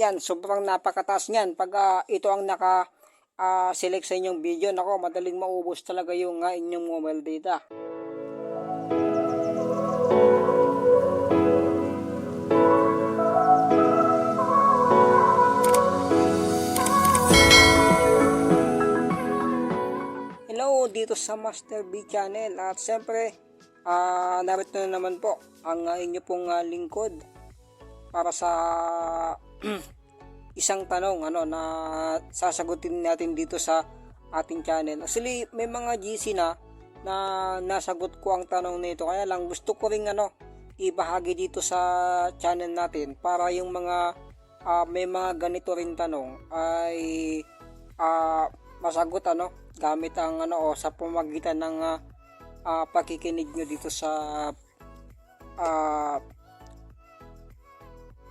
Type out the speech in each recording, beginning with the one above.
Yan, sobrang napakataas niyan. Pag ah, ito ang naka ah, select sa inyong video, nako, madaling maubos talaga yung ah, inyong mobile data. Hello dito sa Master B Channel at siyempre ah narito na naman po ang ah, inyo pong ah, lingkod para sa isang tanong ano na sasagutin natin dito sa ating channel. Actually may mga GC na na nasagot ko ang tanong nito kaya lang gusto ko ring ano ibahagi dito sa channel natin para yung mga ah, may mga ganito rin tanong ay ah, masagot ano gamit ang ano o sa pamagitan ng ah, ah, pakikinig nyo dito sa ah,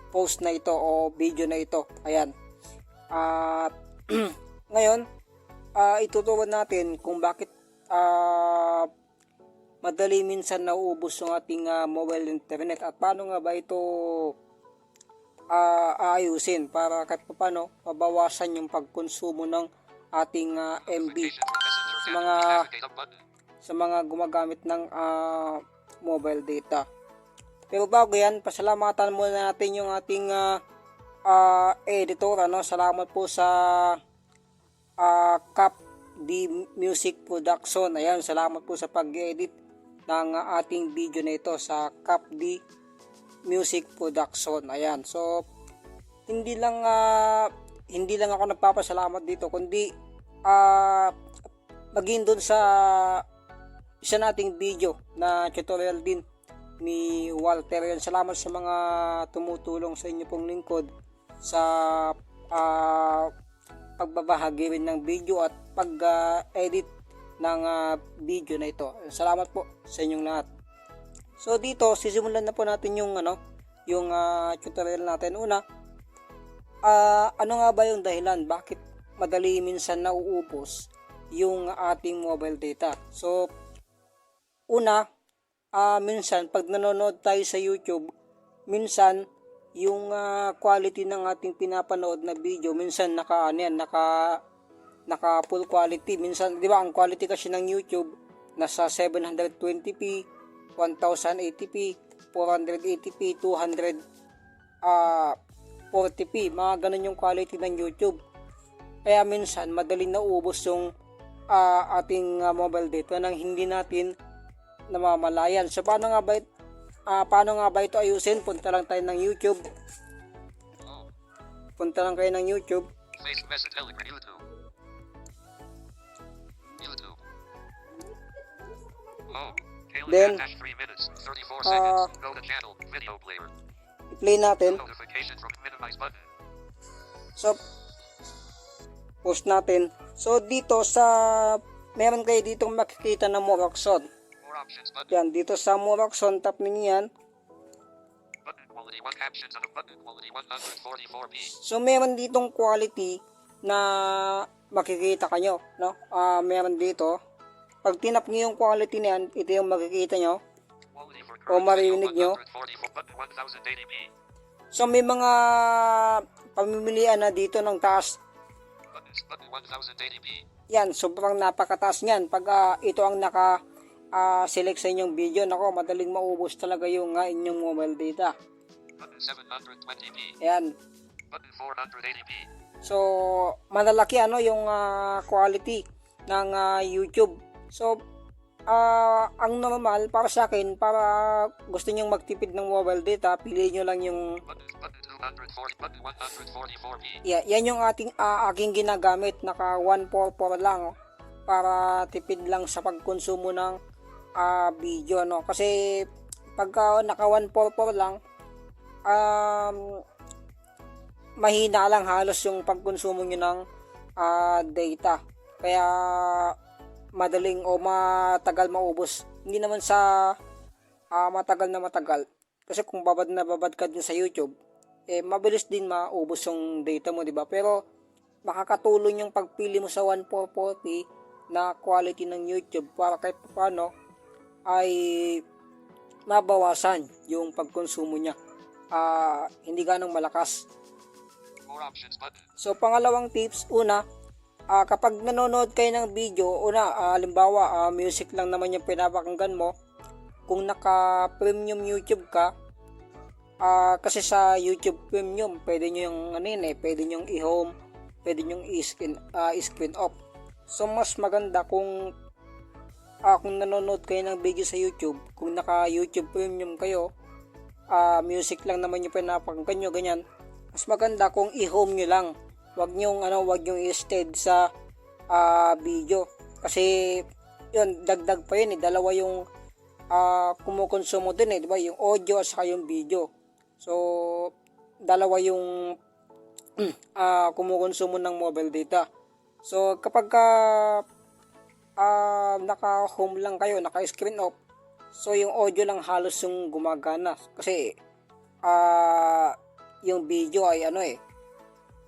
post na ito o video na ito. Ayan. At ngayon, ah, ituturuan natin kung bakit ah, madali minsan nauubos yung ating ah, mobile internet at paano nga ba ito ah, aayusin para kahit paano mabawasan yung pagkonsumo ng ating ah, MB sa mga sa mga gumagamit ng ah, mobile data. Pero bago yan, pasalamatan muna natin yung ating ah, ah, editor. Ano? Salamat po sa ah, Cap D Music Production. Ayan, salamat po sa pag-edit ng ah, ating video na ito sa Cap D Music Production. Ayan, so hindi lang ah, hindi lang ako nagpapasalamat dito kundi ah maging doon sa isa nating video na tutorial din ni Walter. Yan, salamat sa mga tumutulong sa inyo pong lingkod sa ah, pagbabahagi rin ng video at pag-edit ng ah, video na ito. Salamat po sa inyong lahat. So dito, sisimulan na po natin yung ano, yung ah, tutorial natin. Una, ah, ano nga ba yung dahilan bakit madali minsan nauubos yung ating mobile data? So, una, ah, minsan pag nanonood tayo sa YouTube, minsan yung ah, quality ng ating pinapanood na video, minsan naka ano yan, naka naka full quality. Minsan, 'di ba, ang quality kasi ng YouTube nasa 720p, 1080p, 480p, 200 ah 40p, mga ganun yung quality ng YouTube. Kaya minsan madaling naubos yung ah, ating ah, mobile data nang hindi natin namamalayan. So paano nga ba ah, paano nga ba ito ayusin? Punta lang tayo ng YouTube. Punta lang kayo ng YouTube. Face message Telegram YouTube. YouTube. Home. Kaylee Then, dash 3 minutes, 34 uh. I-play natin. So, post natin. So, dito sa, meron kayo dito makikita na. More options button. Yan, dito sa Moroxon, tap ninyo yan. Button quality 1 captions on a button quality 144p. So, meron ditong quality na makikita kanyo, no? Ah, meron dito. Pag tinap niyo yung quality na yan, ito yung makikita nyo. O marinig nyo. 144 button 1080p. So, may mga pamimilian na dito ng taas. Buttons button 1080p. Yan, sobrang napakataas niyan. Pag ah, ito ang naka ah, select sa inyong video, nako, madaling maubos talaga yung ah, inyong mobile data. Button 720p. Ayan. Button 480p. So, malalaki ano yung ah, quality ng ah, YouTube. So, ah, ang normal para sa akin, para gusto nyong magtipid ng mobile data, piliin nyo lang yung Button button 240 button 144p. Yeah, yan yung ating ah, aking ginagamit naka 144 lang oh, para tipid lang sa pagkonsumo ng ah, video no? Kasi pagka naka 144 lang um, mahina lang halos yung pagkonsumo nyo ng ah, data. Kaya madaling o matagal maubos. Hindi naman sa ah, matagal na matagal. Kasi kung babad na babad ka din sa YouTube eh mabilis din maubos yung data mo, di ba? Pero makakatulong yung pagpili mo sa 1440 na quality ng YouTube para kahit paano ay mabawasan yung pagkonsumo niya. Ah, hindi ganong malakas. So pangalawang tips, una, ah, kapag nanonood kayo ng video, una, ah, halimbawa, ah, music lang naman yung pinapakinggan mo, kung naka-premium YouTube ka, ah, kasi sa YouTube Premium, pwede nyo yung ano yun eh, pwede nyo i-home, pwede nyo i-screen, ah, i-screen off. So mas maganda kung ah, kung nanonood kayo ng video sa YouTube, kung naka YouTube Premium kayo, ah, music lang naman yung pinapakinggan nyo, ganyan, mas maganda kung i-home nyo lang. Wag nyo ano, wag nyo i-stead sa ah, video. Kasi yun, dagdag pa yun eh. Dalawa yung ah, kumukonsumo din eh, di ba? Yung audio at saka yung video. So, dalawa yung ah, kumukonsumo ng mobile data. So, kapag ka ah, naka-home lang kayo, naka-screen off, so yung audio lang halos yung gumagana. Kasi, ah, yung video ay ano eh,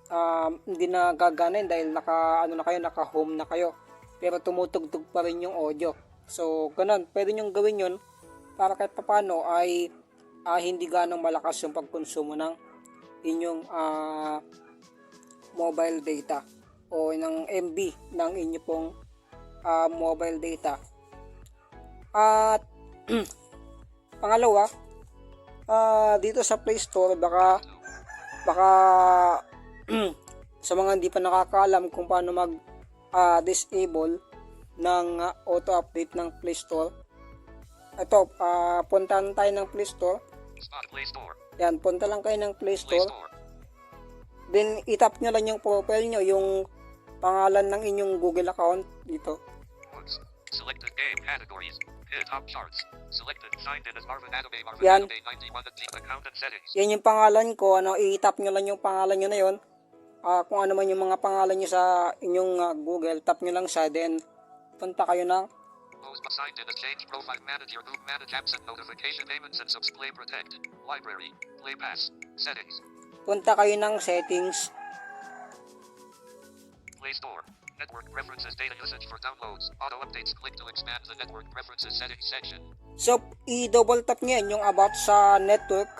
um, hindi na gagana dahil naka, ano na kayo, naka-home na kayo. Pero tumutugtog pa rin yung audio. So, ganun. Pwede nyo gawin yun para kahit papano ay ah, hindi ganong malakas yung pagkonsumo ng inyong ah, mobile data o ng MB ng inyo pong ah, mobile data. At pangalawa, ah, dito sa Play Store baka baka sa mga hindi pa nakakaalam kung paano mag ah, disable ng ah, auto update ng Play Store. Ito, ah, puntahan tayo ng Play Store. Spot Play Store. Yan, punta lang kayo ng Play Play Store. Store. Then, itap nyo lang yung profile nyo, yung pangalan ng inyong Google account dito. Selected game categories. Hit top charts. Selected signed in as Marvin Anime Marvin Yan. Anime 91 at Deep Account and Settings. Yan yung pangalan ko, ano, i-tap nyo lang yung pangalan nyo na yon. Ah, kung ano man yung mga pangalan nyo sa inyong ah, Google, tap nyo lang siya, then punta kayo ng Post signed in as Change Profile Manager Group Manage Apps and Notification Payments and Subs Play Protect. Library. Play Pass. Settings. punta kayo ng settings. Play Store. Network preferences data usage for downloads. Auto updates. Click to expand the network preferences settings section. So, i-double tap nyo yan, yung about sa network.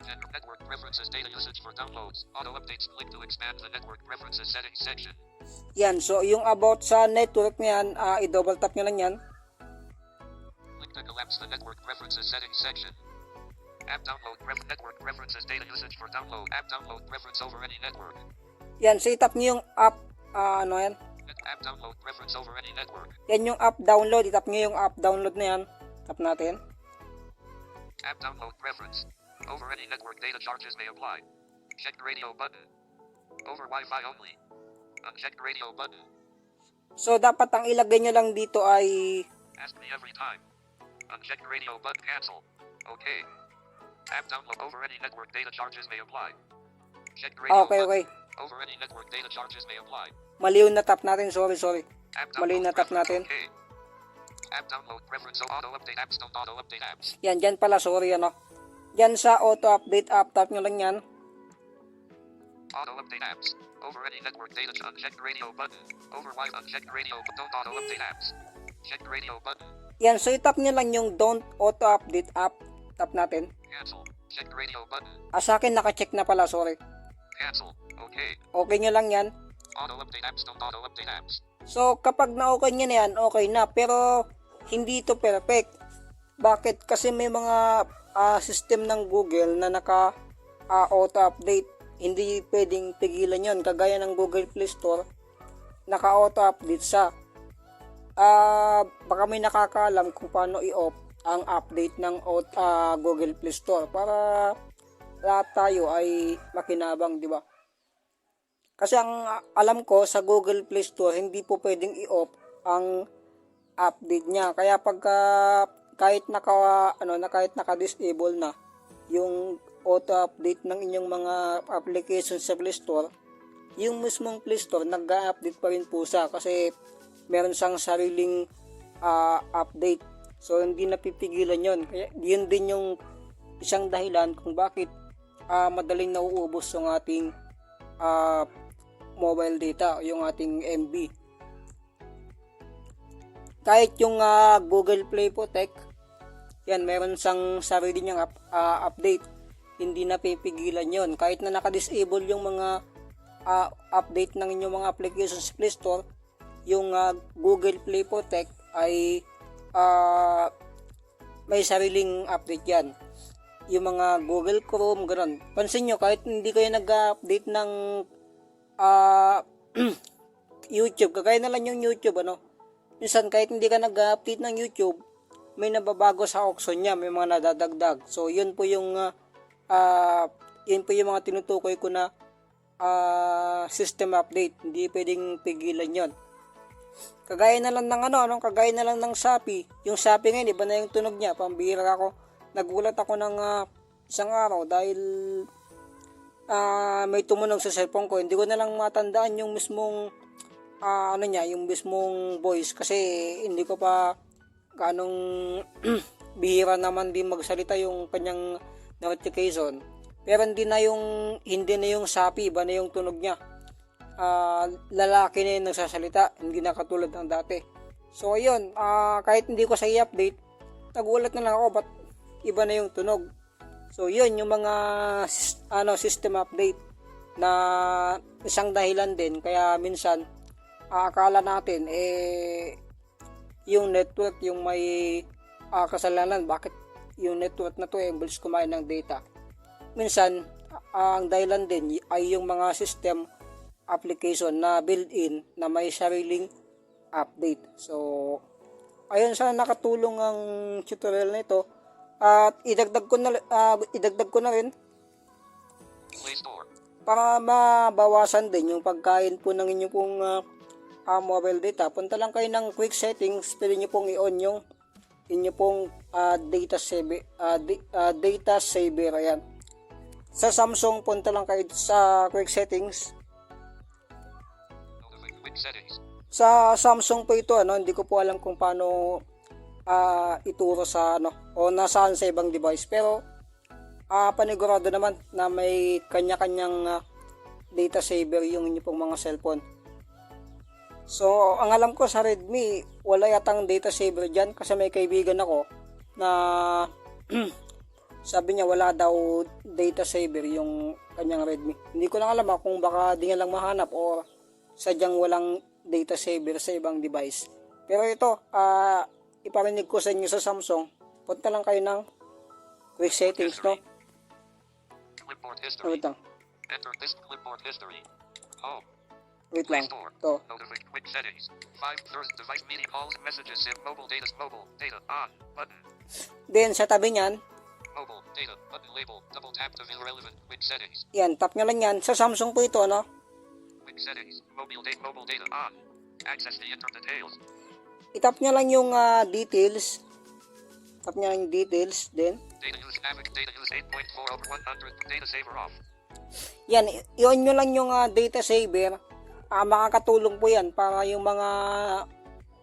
Net- Network preferences data usage for downloads. Auto updates. Click to expand the network preferences settings section. Yan, so yung about sa network niyan, ah, i-double tap nyo lang yan. Click to collapse the network preferences settings section. App download pref- network preferences data usage for download. App download preference over any network. Yan, so itap nyo yung app, ah, ano yan, Yan yung app download, itap nyo yung app download na yan. Tap natin. App download preference. Over any network data charges may apply. Check radio button. Over Wi-Fi only. Uncheck radio button. So, dapat ang ilagay nyo lang dito ay, Ask me every time. Uncheck radio button cancel. Okay. App download over any network data charges may apply. Check radio ah, okay, button. okay. Over any network data charges may apply. Mali yung natap natin, sorry, sorry. Mali download na tap preference, natin. App download preference auto update apps don't auto update apps. Yan, dyan pala, sorry, ano. Yan sa auto update app, tap nyo lang yan. Auto update apps. Over any network data ch- uncheck radio button. Over Wi uncheck radio but don't auto update apps. Check radio button. Yan, so itap nyo lang yung don't auto update app. Tap natin. Cancel. Check radio button. Ah, sa akin, nakacheck na pala, sorry. Cancel. Okay. Okay nyo lang yan. Auto update apps don't auto update apps. So, kapag na-okay nyo na yan, okay na. Pero, hindi ito perfect. Bakit? Kasi may mga ah, system ng Google na naka ah. Hindi pwedeng pigilan yon Kagaya ng Google Play Store, naka auto-update siya. Ah, baka may nakakaalam kung paano i-off ang update ng ah, Google Play Store para lahat tayo ay makinabang, di ba? Kasi ang ah, alam ko sa Google Play Store hindi po pwedeng i-off ang update niya. Kaya pagka kahit naka ano na kahit naka-disable na yung auto update ng inyong mga applications sa Play Store, yung mismong Play Store nag-update pa rin po siya kasi meron siyang sariling ah, update. So hindi napipigilan 'yon. Kaya yun din yung isang dahilan kung bakit ah, madaling nauubos yung ating ah, mobile data, yung ating MB. Kahit yung ah, Google Play Protect, yan, meron siyang sarili niyang up- ah, update. Hindi na pipigilan yon Kahit na naka-disable yung mga ah, update ng inyong mga applications sa Play Store, yung ah, Google Play Protect ay ah, may sariling update yan. Yung mga Google Chrome, ganun. Pansin nyo, kahit hindi kayo nag-update ng ah, YouTube, kagaya na lang yung YouTube, ano, minsan kahit hindi ka nag-update ng YouTube, may nababago sa auction niya, may mga nadadagdag. So, yun po yung ah, ah, yun po yung mga tinutukoy ko na ah, system update. Hindi pwedeng pigilan yon. Kagaya na lang ng ano, ano, kagaya na lang ng Shopee. Yung Shopee ngayon, iba na yung tunog niya. Pambira ako. Nagulat ako ng ah, isang araw dahil ah, may tumunog sa cellphone ko. Hindi ko na lang matandaan yung mismong ah, ano niya, yung mismong voice kasi hindi ko pa ganong bihira naman din magsalita yung kanyang notification. Pero hindi na yung hindi na yung Shopee, iba na yung tunog niya. Ah, lalaki na yung nagsasalita, hindi na katulad ng dati. So ayun, ah, kahit hindi ko sa i-update, nagulat na lang ako ba't iba na yung tunog. So yun yung mga ano system update na isang dahilan din. Kaya minsan aakala natin eh yung network yung may ah, kasalanan bakit yung network na to eh kumain ng data? Minsan ah, ang dahilan din ay yung mga system application na built-in na may sariling update. So ayun sana nakatulong ang tutorial nito at idagdag ko na ah, idagdag ko na rin. Para mabawasan din yung pagkain po ng inyo pong ah, ah, mobile data, punta lang kayo ng quick settings, pwede nyo pong i-on yung inyo pong ah, data saver, ah, di- ah, data saver, ayan. Sa Samsung, punta lang kayo sa quick settings. Sa Samsung po ito, ano, hindi ko po alam kung paano ah, ituro sa ano, o nasaan sa ibang device. Pero, ah panigurado naman na may kanya-kanyang ah, data saver yung inyo pong mga cellphone. So, ang alam ko sa Redmi, wala yatang data saver dyan kasi may kaibigan ako na sabi niya wala daw data saver yung kanyang Redmi. Hindi ko lang alam kung baka di nga lang mahanap o sadyang walang data saver sa ibang device. Pero ito, ah iparinig ko sa inyo sa Samsung, punta lang kayo ng quick settings, no? Clipboard history. wait lang, Enter this clipboard history. Home. wait lang. Store. To, Notify quick settings. Five first device meeting calls messages in mobile data mobile data on button. then sa tabi niyan, Mobile data button label double tap to view relevant quick settings. yan, tap nyo lang yan. Sa Samsung po ito, no? Quick settings. Mobile data mobile data on. Access the internet details. Itap nyo lang yung ah, details. Tap nyo lang yung details, then, Data use data use 8.4 over 100 data saver off. Yan, i-on nyo lang yung ah, data saver. Ah, makakatulong po yan para yung mga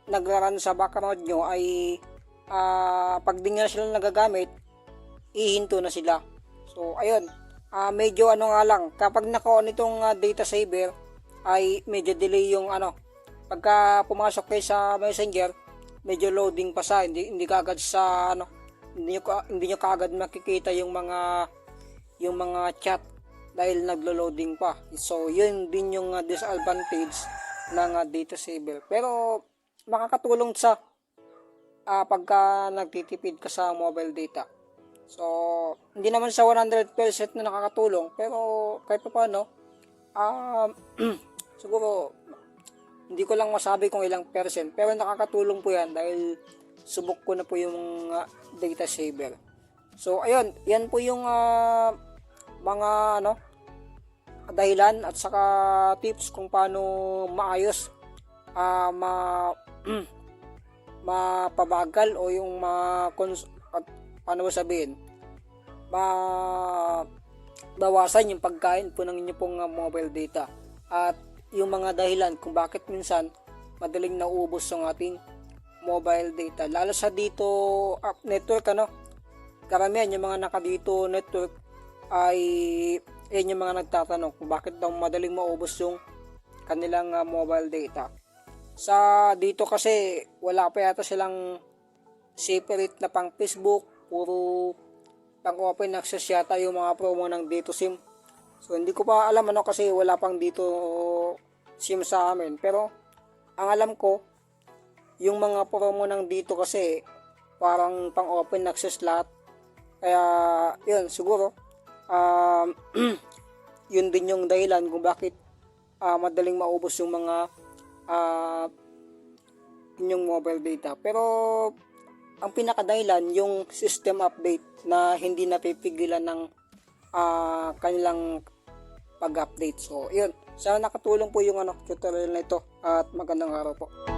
nagraran sa background nyo ay ah, pag di nga sila nagagamit, ihinto na sila. So, ayun. Ah, medyo ano nga lang, kapag naka-on itong ah, data saver, ay medyo delay yung ano. Pagka pumasok kayo sa messenger, medyo loading pa sa, hindi, hindi kaagad sa ano, hindi nyo, hindi nyo kaagad makikita yung mga yung mga chat dahil naglo-loading pa. So, yun din yung uh, disadvantage ng uh, data saver. Pero, makakatulong sa ah, pagka nagtitipid ka sa mobile data. So, hindi naman sa 100% na nakakatulong, pero kahit pa paano, ah, siguro, hindi ko lang masabi kung ilang percent, pero nakakatulong po yan dahil subok ko na po yung ah, data saver. So, ayun, yan po yung ah, mga ano dahilan at saka tips kung paano maayos ah ma mapabagal o yung ma at paano ba sabihin ma bawasan yung pagkain po ng inyo pong ah, mobile data at yung mga dahilan kung bakit minsan madaling nauubos ang ating mobile data lalo sa dito ah, network ano karamihan yung mga naka dito network ay yan yung mga nagtatanong kung bakit daw madaling maubos yung kanilang ah, mobile data. Sa dito kasi wala pa yata silang separate na pang Facebook, puro pang open access yata yung mga promo ng dito SIM. So hindi ko pa alam ano kasi wala pang dito SIM sa amin. Pero ang alam ko, yung mga promo ng dito kasi parang pang open access lahat. Kaya yun siguro um, yun din yung dahilan kung bakit ah, madaling maubos yung mga ah, inyong mobile data. Pero ang pinakadahilan yung system update na hindi napipigilan ng ah, kanilang pag-update. So, yun. Sana nakatulong po yung ano, tutorial na ito at magandang araw po.